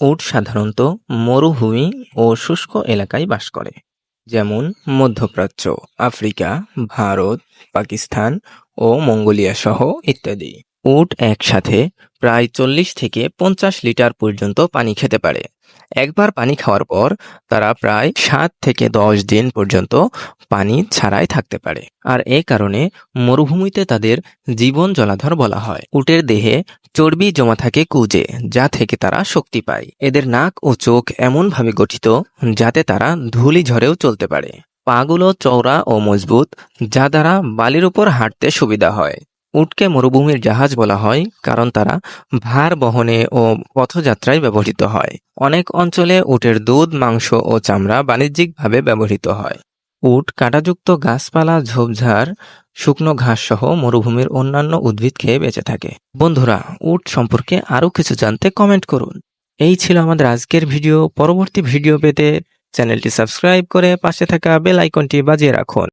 উট সাধারণত মরুভূমি ও শুষ্ক এলাকায় বাস করে, যেমন মধ্যপ্রাচ্য, আফ্রিকা, ভারত, পাকিস্তান ও মঙ্গোলিয়া সহ ইত্যাদি। উট একসাথে প্রায় চল্লিশ থেকে পঞ্চাশ লিটার পর্যন্ত পানি খেতে পারে। একবার পানি খাওয়ার পর তারা প্রায় সাত থেকে দশ দিন পর্যন্ত পানি ছাড়াই থাকতে পারে। আর এ কারণে মরুভূমিতে তাদের জীবন জলাধর বলা হয়। উটের দেহে চর্বি জমা থাকে কুজে, যা থেকে তারা শক্তি পায়। এদের নাক ও চোখ এমনভাবে গঠিত যাতে তারা ধুলি ঝড়েও চলতে পারে। পাগুলো চওড়া ও মজবুত, যা দ্বারা বালির উপর হাঁটতে সুবিধা হয়। উটকে মরুভূমির জাহাজ বলা হয়, কারণ তারা ভার বহনে ও পথযাত্রায় ব্যবহৃত হয়। অনেক অঞ্চলে উটের দুধ, মাংস ও চামড়া বাণিজ্যিকভাবে ব্যবহৃত হয়। উট, কাঁটাযুক্ত গাছপালা, ঝোপঝাড়, শুকনো ঘাস সহ মরুভূমির অন্যান্য উদ্ভিদ খেয়ে বেঁচে থাকে। বন্ধুরা, উট সম্পর্কে আরও কিছু জানতে কমেন্ট করুন। এই ছিল আমাদের আজকের ভিডিও। পরবর্তী ভিডিও পেতে চ্যানেলটি সাবস্ক্রাইব করে পাশে থাকা বেল আইকনটি বাজিয়ে রাখুন।